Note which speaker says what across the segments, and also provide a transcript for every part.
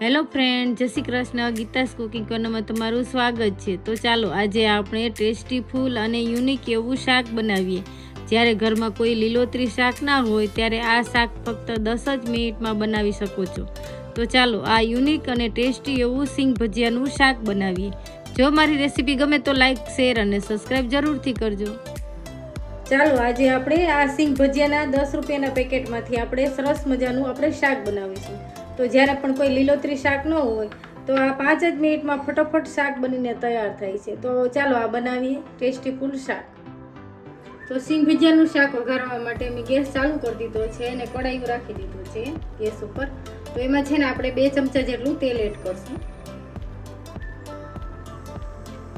Speaker 1: Hello friend જય Shri Krishna. Geeta's cooking કોર્નરમાં તમારું સ્વાગત છે. તો ચાલો, આજે આપણે ટેસ્ટી ફૂલ અને યુનિક એવું શાક બનાવીએ. જ્યારે ઘરમાં કોઈ લીલોતરી શાક ના હોય, ત્યારે આ શાક ફક્ત દસ જ મિનિટમાં બનાવી શકો છો. તો ચાલો, આ યુનિક અને ટેસ્ટી એવું સિંગ ભજીયાનું શાક બનાવીએ. જો મારી રેસીપી ગમે તો લાઈક શેર અને સબસ્ક્રાઈબ જરૂરથી કરજો. ચાલો, આજે આપણે આ સિંગ ભજીયાના દસ રૂપિયાના પેકેટમાંથી આપણે સરસ મજાનું આપણે શાક બનાવીશું. તો જ્યારે પણ કોઈ લીલોતરી શાક ન હોય, તો આ પાંચ જ મિનિટમાં ફટોફટ શાક બનીને તૈયાર થાય છે. તો ચાલો આ બનાવીએ ટેસ્ટી ફૂલ શાક. તો સિંગ ભજીયાનું શાક વઘારવા માટે મેં ગેસ ચાલુ કરી દીધો છે અને કઢાઈ રાખી દીધું છે ગેસ ઉપર. તો એમાં છે ને આપણે બે ચમચા જેટલું તેલ એડ કરશું.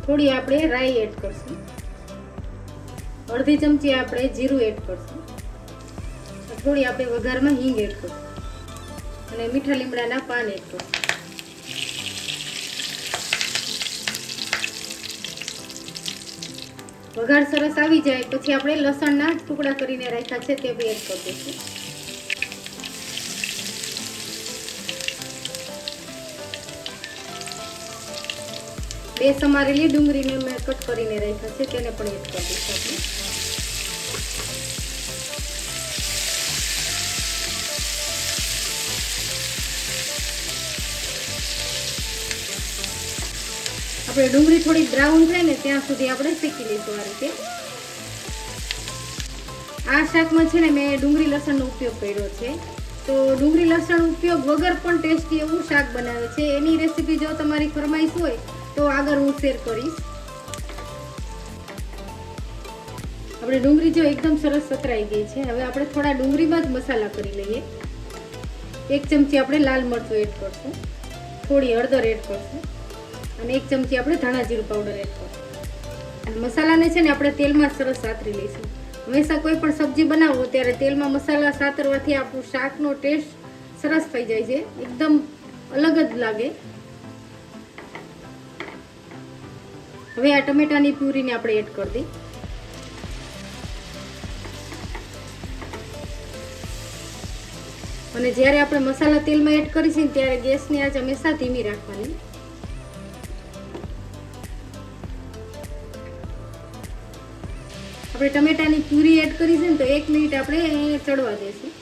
Speaker 1: થોડી આપણે રાઈ એડ કરશું. અડધી ચમચી આપણે જીરું એડ કરશું. થોડી આપણે વઘારમાં હિંગ એડ કરશું. અને મીઠા લીમડાના પાન એડ કરશું વઘાર સરસ આવી જાય, પછી આપણે લસણના ટુકડા કરીને રાખ્યા છે તે બી એડ કરી દઈશું. બે સમારેલી ડુંગળીને મેં કટ કરીને રાખ્યા છે, તેને પણ એડ કરી દઈશું આપણે. આપણે ડુંગળી થોડી બ્રાઉન થાય ને ત્યાં સુધી આપણે શેકી લઈશું આ રીતે. આ શાકમાં છે ને મેં ડુંગળી લસણનો ઉપયોગ કર્યો છે. તો ડુંગળી લસણ ઉપયોગ વગર પણ ટેસ્ટી એવું શાક બનાવે છે. એની રેસીપી જો તમારી ફરમાઈશ હોય, તો આગળ હું શેર કરીશ. આપણે ડુંગળી જો એકદમ સરસ સતરાઈ ગઈ છે. હવે આપણે થોડા ડુંગળીમાં જ મસાલા કરી લઈએ. એક ચમચી આપણે લાલ મરચું એડ કરશું. થોડી હળદર એડ કરશું. અને એક ચમચી આપણે ધાણા જીરું પાવડર એડ કરો અને મસાલાને છે ને આપણે તેલમાં સરસ સાતરી લઈશું. હંમેશા કોઈ પણ સબ્જી બનાવો ત્યારે તેલમાં મસાલા સાતરવાથી આપણું શાકનો ટેસ્ટ સરસ થઈ જાય છે. એકદમ અલગ જ લાગે. હવે આ ટમેટાની પ્યુરીને આપણે એડ કરી દઈએ. અને જ્યારે આપણે મસાલા તેલમાં એડ કરીશું ત્યારે ગેસની આંચ હંમેશા ધીમી રાખવાની. આપણે ટમેટાની પૂરી એડ કરી છે ને તો એક મિનિટ આપણે ચડવા દઈશું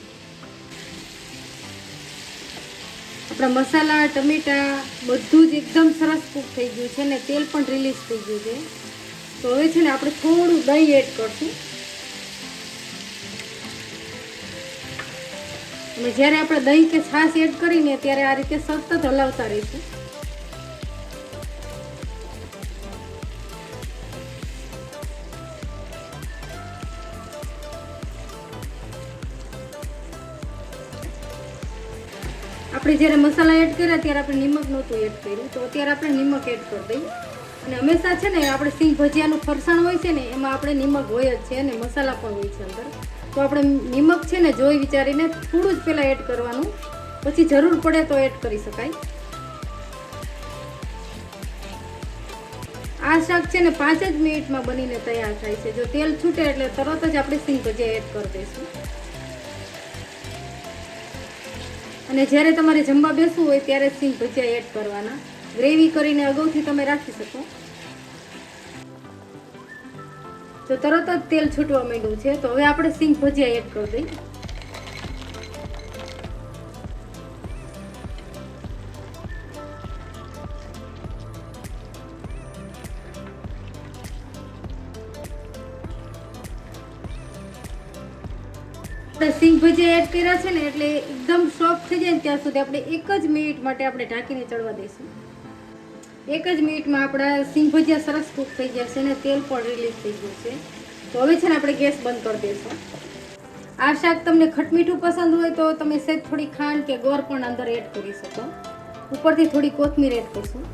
Speaker 1: આપણા મસાલા, ટમેટા બધું જ એકદમ સરસ કૂક થઈ ગયું છે ને તેલ પણ રિલીઝ થઈ ગયું છે. તો હવે છે ને આપણે થોડું દહીં એડ કરશું. અને જ્યારે આપણે દહીં કે છાશ એડ કરીને ત્યારે આ રીતે સતત હલાવતા રહીશું. આપણે જ્યારે મસાલા એડ કર્યા ત્યારે આપણે નિમક નહોતું એડ કર્યું. તો અત્યારે આપણે નિમક એડ કરી દઈએ. અને હંમેશા છે ને, આપણે સિંહ ભજીયાનું ફરસાણ હોય છે ને, એમાં આપણે નિમક હોય જ છે અને મસાલા પણ હોય છે અંદર. તો આપણે નિમક છે ને, જોઈ વિચારીને થોડું જ પહેલાં એડ કરવાનું. પછી જરૂર પડે તો એડ કરી શકાય. આ શાક છે ને, પાંચ જ મિનિટમાં બનીને તૈયાર થાય છે. જો તેલ છૂટે એટલે તરત જ આપણે સિંહ ભજીયા એડ કરી દઈશું. અને જ્યારે તમારે જમવા બેસવું હોય ત્યારે સિંગ ભજીયા એડ કરવાના. ગ્રેવી કરીને અગાઉથી તમે રાખી શકો. તો તરત જ તેલ છૂટવા માંડ્યું છે. તો હવે આપણે સિંગ ભજીયા એડ કરી દઈએ. આપણે સિંગ ભજીયા એડ કર્યા છે ને, એટલે એકદમ સોફ્ટ થઈ જાય ને ત્યાં સુધી આપણે એક જ મિનિટ માટે આપણે ઢાંકીને ચડવા દઈશું. એક જ મિનિટમાં આપણા સિંગ ભજીયા સરસ કૂક થઈ ગયા છે અને તેલ પણ રિલીઝ થઈ ગયું છે. તો હવે છે ને આપણે ગેસ બંધ કરી દઈશું. આ શાક તમને ખટમીઠું પસંદ હોય તો તમે સહેજ થોડી ખાંડ કે ગોળ પણ અંદર એડ કરી શકો. ઉપરથી થોડી કોથમીર એડ કરશું.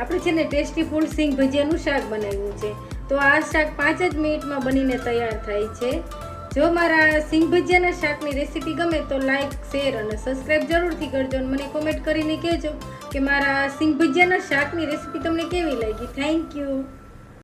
Speaker 1: આપણે છે ને ટેસ્ટી ફૂલ સિંગ ભજીયાનું શાક બનાવ્યું છે. તો આ શાક પાંચ જ મિનિટમાં બનીને તૈયાર થાય છે. જો મારા સિંગ ભજીયાના શાકની રેસીપી ગમે તો લાઈક શેર અને સબસ્ક્રાઈબ જરૂરથી કરજો અને મને કોમેન્ટ કરીને કહેજો કે મારા સિંગ ભજીયાના શાકની રેસીપી તમને કેવી લાગી. Thank you